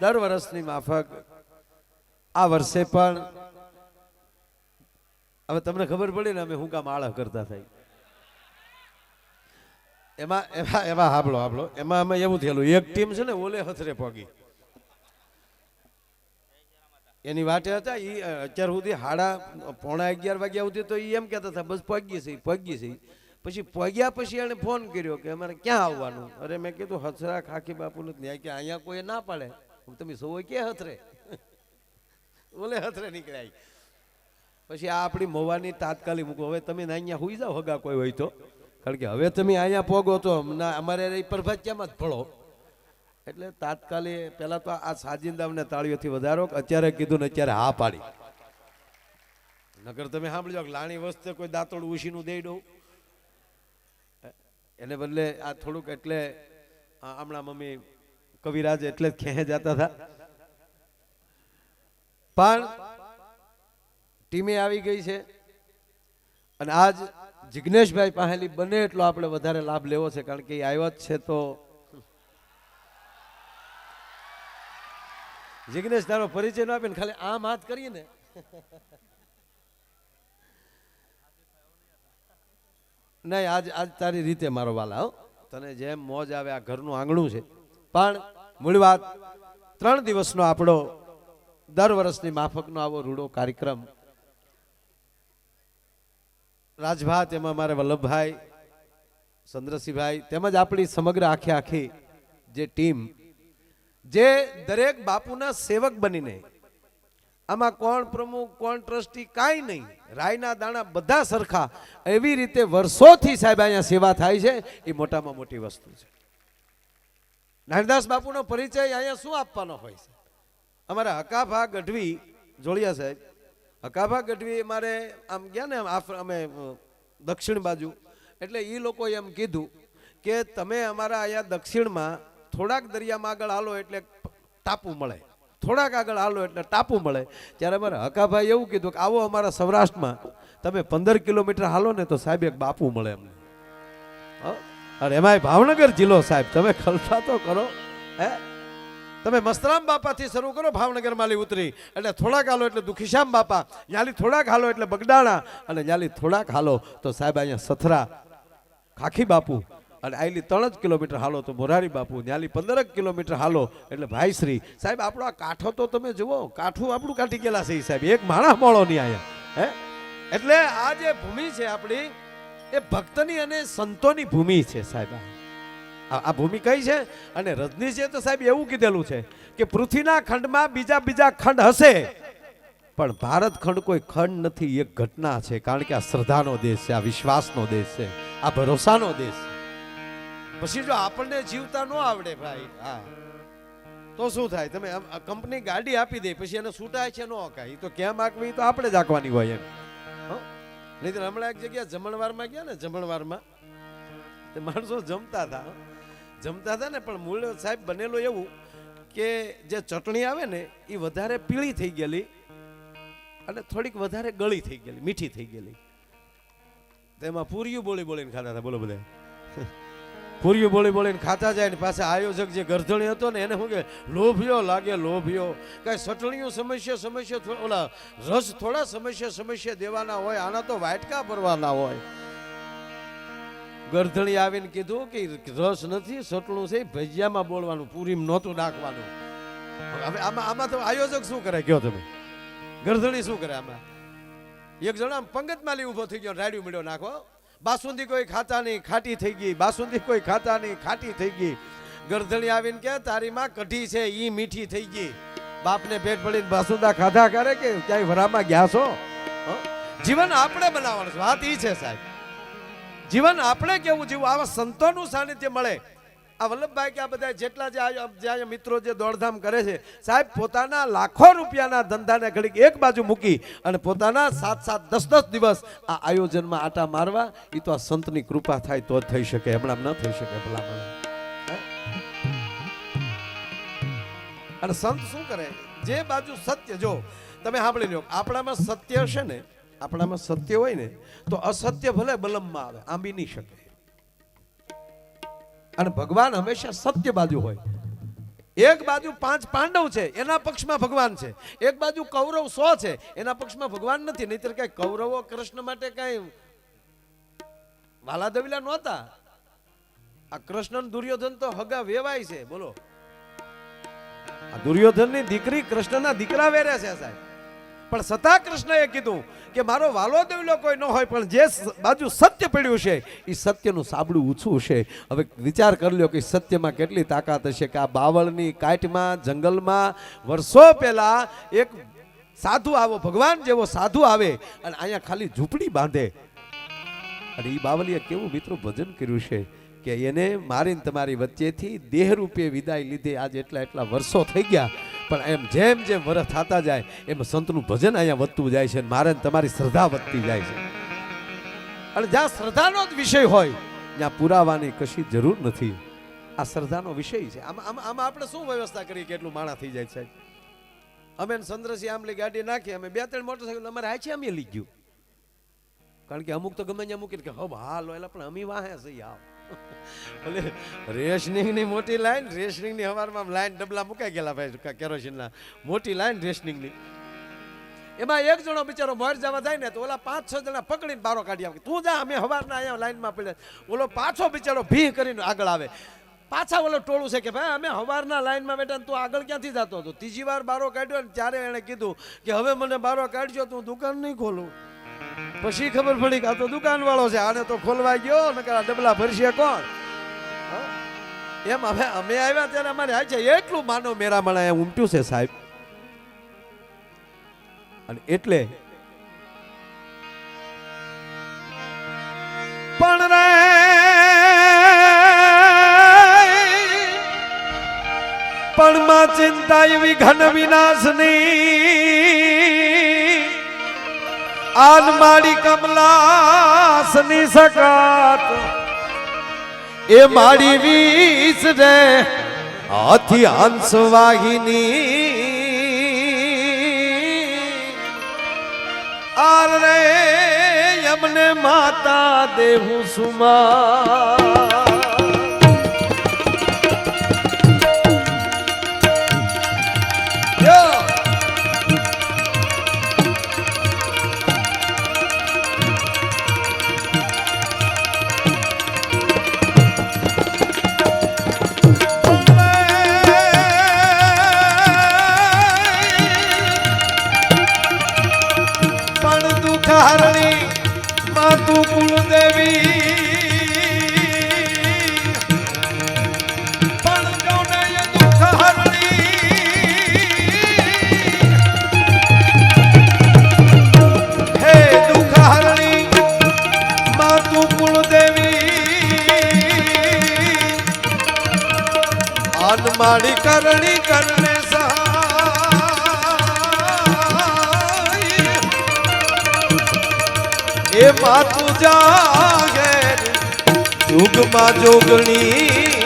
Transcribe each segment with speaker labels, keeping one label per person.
Speaker 1: દર વર્ષની માફક આ વર્ષે પણ હવે તમને ખબર પડી ને અમે હું કામ આળા કરતા થઈ એમાં એમાં એમાં હાબળો હાબળો એમાં અમે એવું થયેલું, એક ટીમ છે ને ઓલે હથરે પગી. એની વાટે હતા એ અત્યાર સુધી હાડા પોણા અગિયાર વાગ્યા સુધી તો એ એમ કહેતા હતા, બસ પગી છે પગી છે. પછી પગ્યા પછી એણે ફોન કર્યો કે અમારે ક્યાં આવવાનું? અરે મેં કીધું હસરા ખાખી બાપુને ત્યાં કે અહીંયા કોઈ ના પાડે. તમે સોવો ક્યાં હથરે? ઓલે હથરે નીકળ્યા. પછી આ આપણી મોવાની તાત્કાલિક મૂકો હવે તમે અહીંયા હોઈ જાઓ હગા કોઈ હોય તો. કારણ કે હવે તમે અહીંયા પોગો તો અમારે પ્રભાત્યામાં જ ભળો? એટલે તાત્કાલિક પહેલાં તો આ સાજિંદામને તાળીઓથી વધારો. અત્યારે કીધું ને અત્યારે હા પાડી. નગર તમે સાંભળજો કે લાણી વસ્તે કોઈ દાંતોડ ઉછીનું દઈ દઉં. એને બદલે આ થોડુંક એટલે હમણાં મમ્મી કવિરાજ એટલે જ ખેહે જતા હતા. પણ ટીમે આવી ગઈ છે. અને આજ જિજ્ઞેશભાઈ પાસેલી બને એટલો આપણે વધારે લાભ લેવો છે, કારણ કે એ આવ્યો જ છે તો જિગ્નેશ તારો પરિચય ન આપીને ખાલી આમ હાથ કરીએ ને. નહીં, આજ આજ તારી રીતે મારો વાલા હો. તને જેમ મોજ આવે, આ ઘરનું આંગણું છે. પણ મૂળ વાત, ત્રણ દિવસનો આપણો દર વર્ષની માફકનો આવો રૂડો કાર્યક્રમ. રાજભા તેમાં મારે વલ્લભભાઈ, ચંદ્રસિંહભાઈ તેમજ આપણી સમગ્ર આખે આખી જે ટીમ, જે દરેક બાપુના સેવક બનીને, આમાં કોણ પ્રમુખ, કોણ ટ્રસ્ટી, કાંઈ નહીં, રાયના દાણા બધા સરખા, એવી રીતે વર્ષોથી સાહેબ અહીંયા સેવા થાય છે, એ મોટામાં મોટી વસ્તુ છે. નાનદાસ બાપુનો પરિચય અહીંયા શું આપવાનો હોય છે? અમારા હકાભા ગઢવી જોડિયા સાહેબ, હકાભા ગઢવી મારે આમ ગયા ને અમે દક્ષિણ બાજુ. એટલે એ લોકોએ એમ કીધું કે તમે અમારા અહીંયા દક્ષિણમાં થોડાક દરિયામાં આગળ હાલો એટલે ટાપુ મળે. થોડાક આગળ હાલો એટલે ટાપુ મળે. ત્યારે અમારા હકાભાઈ એવું કીધું કે આવો અમારા સૌરાષ્ટ્રમાં તમે પંદર કિલોમીટર હાલો ને તો સાહેબ એક બાપુ મળે અમને? અને એમાંય ભાવનગર જિલ્લો સાહેબ, તમે કલ્પના તો કરો, હે? તમે મસ્તરામ બાપાથી શરૂ કરો ભાવનગર માલી ઉતરી. એટલે થોડાક હાલો એટલે દુખીશ્યામ બાપા, ન્યાલી થોડાક હાલો એટલે બગડાણા, અને ન્યાલી થોડાક હાલો તો સાહેબ અહીંયા સથરા, ખાખી બાપુ, અને આયલી ત્રણ જ કિલોમીટર હાલો તો મોરારી બાપુ, ન્યાલી પંદર કિલોમીટર હાલો એટલે ભાઈશ્રી. સાહેબ, આપણો આ કાંઠો તો તમે જુઓ, કાઠું આપણું કાઢી ગયેલા છે સાહેબ, એક માણસ મોળો નહીં અહીંયા, હે? એટલે આ જે ભૂમિ છે આપણી એ ભક્તની અને સંતોની ભૂમિ છે સાહેબ. આ. ભૂમિ કઈ છે? અને રજનીશે તો સાહેબ એવું કીધેલું છે કે પૃથ્વીના ખંડમાં બીજા બીજા ખંડ હશે, પણ ભારત ખંડ કોઈ ખંડ નથી, એક ઘટના છે. કારણ કે આ શ્રદ્ધાનો દેશ છે, આ વિશ્વાસનો દેશ છે, આ ભરોસાનો દેશ પછી જો આપણને જીવતા ન આવડે ભાઈ, હા. તો શું થાય? તમે કંપની ગાડી આપી દે, પછી એને છૂટાય છે ન કાંઈ તો કેમ આંકવી? તો આપણે જ આંકવાની હોય એમ. હો? નહીંતર હમણાં એક જગ્યા જમણવારમાં ગયા ને, જમણવારમાં. તે માણસો જમતા હતા જમતા હતા ને, પણ મૂળ સાહેબ બનેલું એવું કે જે ચટણી આવે ને, એ વધારે પીળી થઈ ગયેલી અને થોડીક વધારે ગળી થઈ ગયેલી, મીઠી થઈ ગયેલી. તેમાં પૂરીયું બોલી બોલીને ખાતા હતા, બોલો બધા. પૂરીયું બોલી બોલીને ખાતા જાય ને પાસે આયોજક જે ગરધણી હતો ને એને શું કે, લોભિયો લાગે, લોભિયો. કાંઈ સટણીઓ સમસ્યા સમસ્યા ઓલા રસ થોડા સમસ્યા સમસ્યા દેવાના હોય, આના તો વાટકા ભરવાના હોય. ગરધણી આવીને કીધું કે રસ નથી, સટણું છે, ભજીયામાં બોલવાનું પૂરી નહોતું નાખવાનું. હવે આમાં આમાં તો આયોજક શું કરે કયો તમે? ગરધણી શું કરે આમાં? એક જણા પંગતમાં લઈ ઊભો થઈ ગયો રાડ્યું મળ્યો નાખો. બાસુંદી કોઈ ખાતા નહીં ખાટી થઈ ગઈ, બાસુંદી કોઈ ખાતા નહીં ખાટી થઈ ગઈ. ગરધણી આવીને કે તારી માં કઢી છે, ઈ મીઠી થઈ ગઈ. બાપને પેટ પડીને બાસુંદા ખાધા કરે કે, ક્યાંય વરામાં ગયા છો? જીવન આપણે બનાવવાનું વાત ઈ છે સાહેબ. જીવન આપણે કેવું જીવવું? આવા સંતોનું સાનિધ્ય મળે. આ વલ્લભભાઈ કે આ બધા જેટલા જે જ્યાં મિત્રો જે દોડધામ કરે છે, સાહેબ, પોતાના લાખો રૂપિયાના ધંધાને ઘડીક એક બાજુ મૂકી અને પોતાના સાત સાત દસ દસ દિવસ આ આયોજનમાં આટા મારવા એ તો આ સંતની કૃપા થાય તો થઈ શકે, હમણાં ન થઈ શકે ભલામણ. અને સંત શું કરે? જે બાજુ સત્ય, જો, તમે સાંભળી લો આપણામાં સત્ય હશે ને, આપણામાં સત્ય હોય ને, તો અસત્ય ભલે બલમમાં આવે, આંબી નહીં શકે. અને ભગવાન હંમેશા સત્ય બાજુ હોય. એક બાજુ પાંચ પાંડવ છે, એના પક્ષમાં ભગવાન છે. એક બાજુ કૌરવ સો છે, એના પક્ષમાં ભગવાન નથી. નહીતર કઈ કૌરવો કૃષ્ણ માટે કઈ વાલા દવિલા નહોતા. આ કૃષ્ણ દુર્યોધન તો હગા વેવાય છે, બોલો. આ દુર્યોધનની દીકરી કૃષ્ણના દીકરા વેરે છે સાહેબ. પણ છતાં કૃષ્ણએ કીધું કે મારો વાલો દેવલો કોઈ ન હોય, પણ જે બાજુ સત્ય પડ્યું છે એ સત્યનું સાબડું ઊંચું છે. હવે વિચાર કરી લ્યો કે સત્યમાં કેટલી તાકાત હશે કે આ બાવળની કાંઠમાં જંગલમાં, વર્ષો પહેલાં એક સાધુ આવો, ભગવાન જેવો સાધુ આવે અને અહીંયા ખાલી ઝૂંપડી બાંધે. અને એ બાવલીએ કેવું મિત્રો ભજન કર્યું છે કે એને મારીને તમારી વચ્ચેથી દેહ રૂપે વિદાય લીધે આજે એટલા એટલા વર્ષો થઈ ગયા. પણ એમ જેમ જેમ વરસ થતા જાય, એમ સંતનું ભજન અહીંયા વધતું જાય છે મારે તમારી શ્રદ્ધા વધતી જાય છે. અને જ્યાં શ્રદ્ધાનો જ વિષય હોય, ત્યાં પુરાવાની કશી જરૂર નથી. આ શ્રદ્ધાનો વિષય છે. આમાં આમાં આમાં આપણે શું વ્યવસ્થા કરીએ કે એટલું માણા થઈ જાય સાહેબ અમે ચંદ્રસિંહ આમલી ગાડી નાખી, અમે બે ત્રણ મોટરસાઇકલ અમારે હાચી અમે લઈ ગયું. કારણ કે અમુક તો ગમે ત્યાં મૂકીને કે હબ હાલ એટલે પણ અમે વાહે છે આવ એટલે રેશનિંગની મોટી લાઈન રેશનિંગની હવારમાં લાઈન ડબલા મુકાઈ ગયેલા ભાઈ કેરોસીન ના મોટી લાઈન રેશનિંગની એમાં એક જણો બિચારો મોર જવા જાય ને તો ઓલા પાંચ છ જણા પકડીને બારો કાઢી આવે. તું જા, અમે હવારના અહીંયા લાઈનમાં પડ્યા ઓલો પાછો બિચારો ભી કરીને આગળ આવે. પાછા ઓલો ટોળું છે કે, ભાઈ, અમે હવારના લાઈનમાં બેઠા તું આગળ ક્યાંથી જતો હતો? ત્રીજી વાર બારો કાઢ્યો ને ત્યારે એણે કીધું કે, હવે મને બારો કાઢજો, તું દુકાન નહીં ખોલું. પછી ખબર પડી કે આ તો દુકાન વાળો છે, આને તો ખોલવા ગયો ને આ ડબલા ભરશે કોણ? એમ હવે અમે આવ્યા ત્યારે અમારે આ છે, એટલું માનો મેરામણ અહીંયા ઉમટ્યું છે સાહેબ. અને એટલે પણ રે, પણ માં ચિંતા એવી ઘન વિનાશની આન માડી કમલાસની સકાત એ માડી વીસ રે, હાથી હંસ વાહિની. આર રે અમને માતા દેવું સુમા. અનમાળી કરણી કરને સહાય એ માતું જાગે યુગમાં જોગણી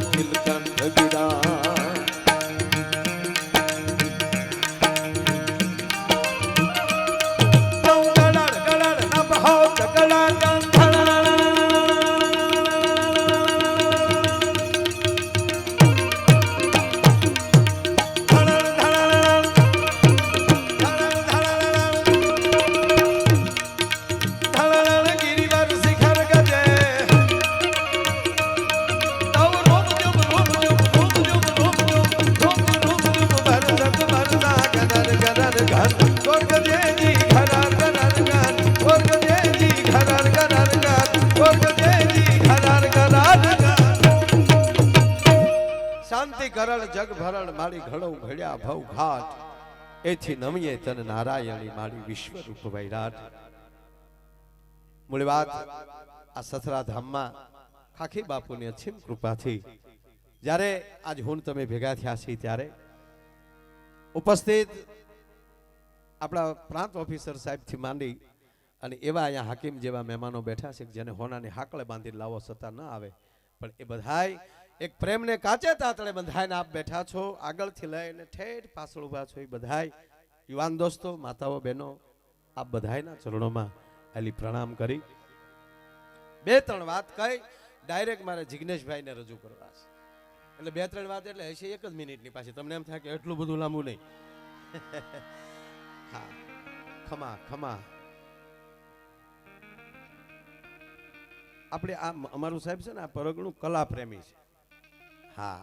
Speaker 1: ક્યુ કોકિલ ઘડ્યા ભવ ઘાટ. એથી નમીએ તન નારાયણી મારી વિશ્વ રૂપ વૈરાટ. મૂળ વાત, આ સસરા ધામમાં ખાખી બાપુની અસીમ કૃપાથી. જ્યારે આજ હું તમે ભેગા થયા છીએ ત્યારે ઉપસ્થિત આપણા પ્રાંત ઓફિસર સાહેબથી માંડી અને એવા અહીંયા હાકીમ જેવા મહેમાનો બેઠા છે જેને હોનાની હાકળે બાંધી લાવો છતાં ન આવે. પણ એ બધાય એક પ્રેમને કાચે તાતળે બંધાઈને આપ બેઠા છો. આગળથી લઈને ઠેઠ પાછળ ઊભા છો એ બધાય. યુવાન દોસ્તો, માતાઓ, બહેનો, આપ બધાયના ચરણોમાં આલી પ્રણામ કરી. બે ત્રણ વાત કહી, ડાયરેક્ટ મારે જિગ્નેશભાઈને રજૂ કરવા છે. એટલે બે ત્રણ વાત એટલે હશે એક જ મિનિટની પાછી. તમને એમ થાય કે એટલું બધું લાંબુ નહીં. હા, ખમા ખમા. આપણે આ, અમારું સાહેબ છે ને, આ પરગણું કલા પ્રેમી છે. હા.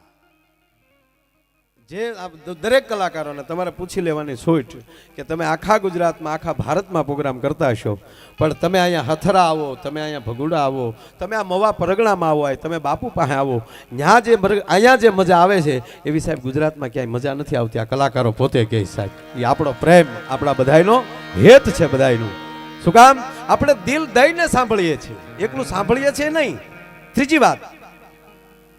Speaker 1: જે દરેક કલાકારોને તમારે પૂછી લેવાની છૂટ કે તમે આખા ગુજરાતમાં, આખા ભારતમાં પ્રોગ્રામ કરતા હશો. પણ તમે અહીંયા હથરા આવો, તમે અહીંયા ભગુડા આવો, તમે આ મવા પરગણામાં આવો હોય તમે બાપુ પાસે આવો. ત્યાં જે અહીંયા જે મજા આવે છે, એવી સાહેબ ગુજરાતમાં ક્યાંય મજા નથી આવતી. આ કલાકારો પોતે કહે સાહેબ, એ આપણો પ્રેમ આપણા બધાયનો હેત છે બધાયનું. શું કામ? આપણે દિલ દઈને સાંભળીએ છીએ. એકલું સાંભળીએ છીએ નહીં. ત્રીજી વાત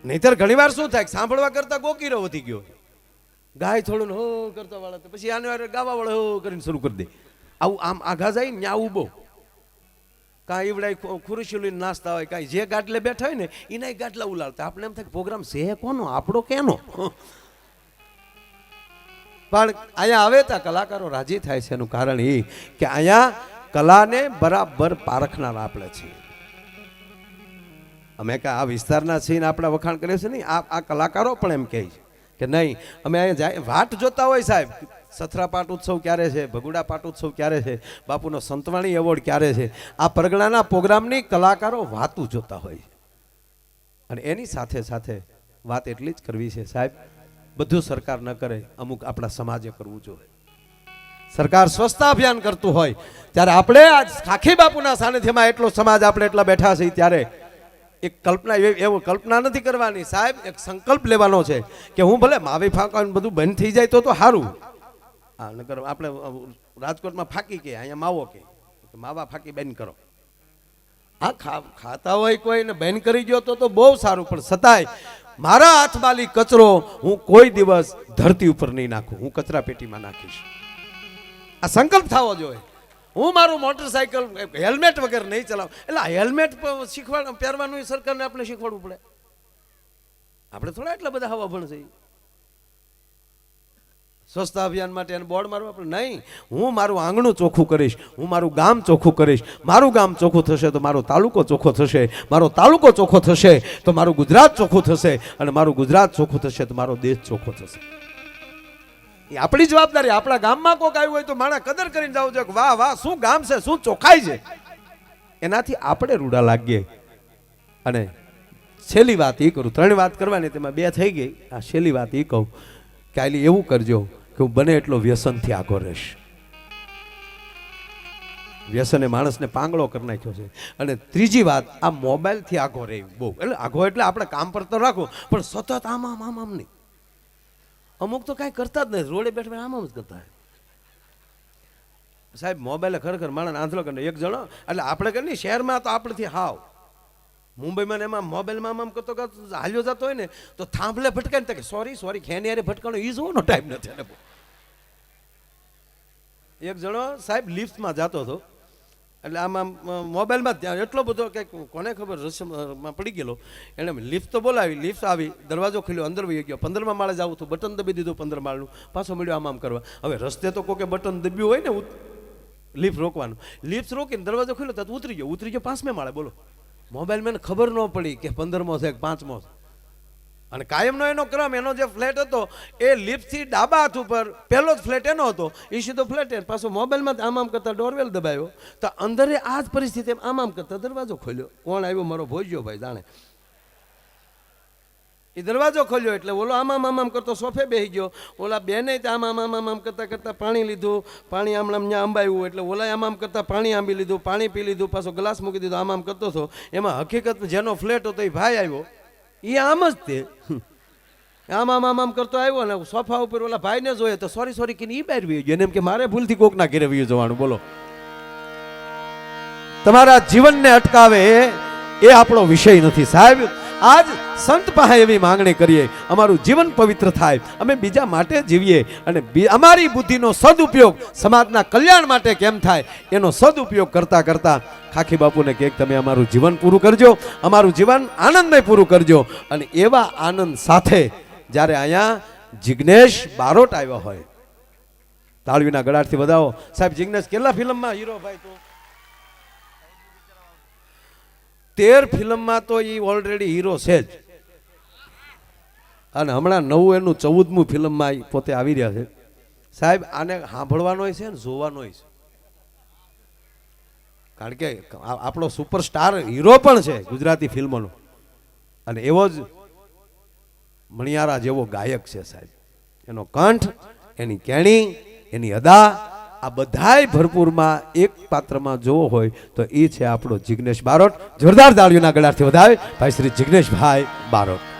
Speaker 1: નહીતર ઘણીવાર શું થાય સાંભળવા કરતા ગોકીરો વધી ગયો ગાય થોડું હો કરતા વાળા તો પછી આને ગાવા વાળા હો કરીને શરૂ કરી દે. આવું આમ આઘા જાય ને આવું બહુ. કાંઈ ઈવડાય ખુરશી નાસ્તા હોય, કાંઈ જે ગાટલે બેઠા હોય ને, એના ગાટલા ઉલાડતા આપણે એમ થાય પ્રોગ્રામ છે કોનો? આપણો કેનો? પણ અહીંયા આવે ત્યાં કલાકારો રાજી થાય છે એનું કારણ એ કે અહીંયા કલાને બરાબર પારખનાર આપણે છીએ. અમે કે આ વિસ્તારના છીએ આપણા વખાણ કરીએ છીએ નહીં આ આ કલાકારો પણ એમ કહે છે કે નહીં, અમે અહીંયા જાય વાટ જોતા હોય સાહેબ. સથરા પાટ ઉત્સવ ક્યારે છે? ભગુડા પાટ ઉત્સવ ક્યારે છે? બાપુનો સંતવાણી એવોર્ડ ક્યારે છે? આ પરગણાના પ્રોગ્રામની કલાકારો વાતું જોતા હોય અને એની સાથે સાથે વાત એટલી જ કરવી છે સાહેબ, બધું સરકાર ન કરે, અમુક આપણા સમાજે કરવું જોઈએ. સરકાર સ્વચ્છતા અભિયાન કરતું હોય. ત્યારે આપણે આજ ખાખી બાપુના સાનિધ્યમાં એટલો સમાજ આપણે એટલા બેઠા છીએ ત્યારે એક કલ્પના એવી કલ્પના નથી કરવાની. સાહેબ, એક સંકલ્પ લેવાનો છે કે હું ભલે માવી ફાંકવાનું બધું બંધ થઈ જાય તો તો સારું હા, નકર આપણે રાજકોટમાં ફાંકી કે, અહીંયા માવો કે. માવા ફાંકી બેન કરો. ખા- ખાતા હોય કોઈને, બેન કરી ગયો તો તો બહુ સારું, પણ છતાંય મારા હાથમાલી કચરો હું કોઈ દિવસ ધરતી ઉપર નહીં નાખું. હું કચરા પેટીમાં નાખીશ. આ સંકલ્પ થવો જોઈએ. હું મારું મોટરસાયકલ હેલ્મેટ વગર નહીં ચલાવ. એટલે હેલ્મેટ શીખવા પહેરવાનું સરકારને આપણે શીખવાડવું પડે. આપણે થોડા એટલા બધા હવા ભણ જઈએ સ્વચ્છતા અભિયાન માટે એને બોર્ડ મારવા આપણે નહીં. હું મારું આંગણું ચોખ્ખું કરીશ, હું મારું ગામ ચોખ્ખું કરીશ. મારું ગામ ચોખ્ખું થશે તો મારો તાલુકો ચોખ્ખો થશે. મારો તાલુકો ચોખ્ખો થશે તો મારું ગુજરાત ચોખ્ખું થશે. અને મારું ગુજરાત ચોખ્ખું થશે તો મારો દેશ ચોખ્ખો થશે. આપણી જવાબદારી. આપણા ગામમાં કોક આવ્યું હોય તો માણા કદર કરીને જવું જોઈએ વાહ વાહ, શું ગામ છે, શું ચોખાય છે? એનાથી આપણે રૂડા લાગીએ. અને છેલ્લી વાત એ કરું. ત્રણ વાત કરવાની તેમાં બે થઈ ગઈ. આ છેલ્લી વાત એ કહું કે આલી એવું કરજો કે હું બને એટલો વ્યસનથી આગો રહીશ. વ્યસને માણસને પાંગળો કરી નાખ્યો છે. અને ત્રીજી વાત, આ મોબાઈલથી આઘો રહે બહુ. એટલે આઘો એટલે આપણે કામ પર તો રાખો, પણ સતત આમ આમ આમ આમ નહીં. અમુક તો કાંઈ કરતા જ નથી. રોડે બેઠા આમ આમ જ કરતા હોય. સાહેબ, મોબાઈલે ખરેખર માણસ આંધળો કરીને એક જણો, એટલે આપણે કે નહીં, શહેરમાં તો આપણેથી હાવ. મુંબઈમાં ને એમાં મોબાઈલમાં આમ કરતો કરતો હાલ્યો જતો હોય ને, તો થાંભલે ભટકાય ને કે સોરી સોરી ખેની હારે ભટકાનો ઈ જોવાનો ટાઈમ નથી એક જણો, સાહેબ, લિફ્ટમાં જતો હતો. એટલે આમ મોબાઈલમાં ત્યાં એટલો બધો કે કોને ખબર રસમાં પડી ગયેલો. એણે લિફ્ટ તો બોલાવી, લિફ્ટ આવી, દરવાજો ખુલ્યો, અંદર વહી ગયો. પંદરમા માળે જવું હતું બટન દબી દીધું પંદર માળનું. પાછો મળ્યો આમ આમ કરવા. હવે રસ્તે તો કોકે બટન દબ્યું હોય ને લિફ્ટ રોકવાનું. લિફ્ટ રોકીને દરવાજો ખોલ્યો તો ઉતરી ગયો. ઉતરી ગયો પાંચમે માળે, બોલો. મોબાઈલ મેં ખબર ન પડી કે પંદરમો છે કે પાંચમો છે. અને કાયમનો એનો ક્રમ એનો જે ફ્લેટ હતો એ લિફ્ટથી ડાબા હાથ ઉપર પહેલો જ ફ્લેટ એનો હતો એ સીધો ફ્લેટ એ પાછો મોબાઈલમાં આમ આમ કરતા ડોરવેલ દબાયો તો અંદરે આ જ પરિસ્થિતિ આમ આમ કરતા દરવાજો ખોલ્યો કોણ આવ્યો મારો ભોજ્યો ભાઈ જાણે એ દરવાજો ખોલ્યો એટલે ઓલો આમ આમ આમ આમ કરતો સોફે બેસી ગયો ઓલા બેને આમ આમ આમ કરતા કરતા પાણી લીધું પાણી આમ આમ આંબાયું એટલે ઓલા આમ આમ કરતાં પાણી આંબી લીધું પાણી પી લીધું પાછો ગ્લાસ મૂકી દીધો આમ આમ કરતો હતો એમાં હકીકત જેનો ફ્લેટ હતો એ ભાઈ આવ્યો એ આમ જ તે. આમ આમ આમ આમ કરતો આવ્યો ને સોફા ઉપર ઓલા ભાઈને જોઈએ તો સોરી સોરી કે ઈ બહાર ગયો એને એમ કે મારે ભૂલથી કોકના ઘેરે વી જવાનું, બોલો. તમારા જીવનને અટકાવે એ આપણો વિષય નથી સાહેબ. આજ સંત પાસે એવી માંગણી કરીએ. અમારું જીવન પવિત્ર થાય. અમે બીજા માટે જીવીએ અને અમારી બુદ્ધિનો સદુપયોગ સમાજના કલ્યાણ માટે કેમ થાય એનો સદુપયોગ કરતા કરતા ખાખી બાપુને કહે તમે અમારું જીવન પૂરું કરજો. અમારું જીવન આનંદમય પૂરું કરજો. અને એવા આનંદ સાથે જ્યારે અહીંયા જિજ્ઞેશ બારોટ આવ્યો હોય. તાળવીના ગળાથી વધાવો. સાહેબ જિજ્ઞેશ કેટલા ફિલ્મમાં હીરો ભાઈ તું? તેર ફિલ્મમાં તો એ ઓલરેડી હીરો છે જ. અને હમણાં નવું એનું ચૌદમું ફિલ્મમાં એ પોતે આવી રહ્યા છે. સાહેબ, આને સાંભળવાનો છે ને જોવાનો છે. કારણ કે આપણો સુપરસ્ટાર હીરો પણ છે ગુજરાતી ફિલ્મોનો. અને એવો જ મણિયારા જેવો ગાયક છે સાહેબ. એનો કંઠ, એની કેણી, એની અદા આ બધાય ભરપૂરમાં એક પાત્રમાં જોવો હોય તો એ છે આપણો જિગ્નેશ બારોટ. જોરદાર દાળીઓના ગળાથી વધાવે. ભાઈ શ્રી જિગ્નેશભાઈ બારોટ.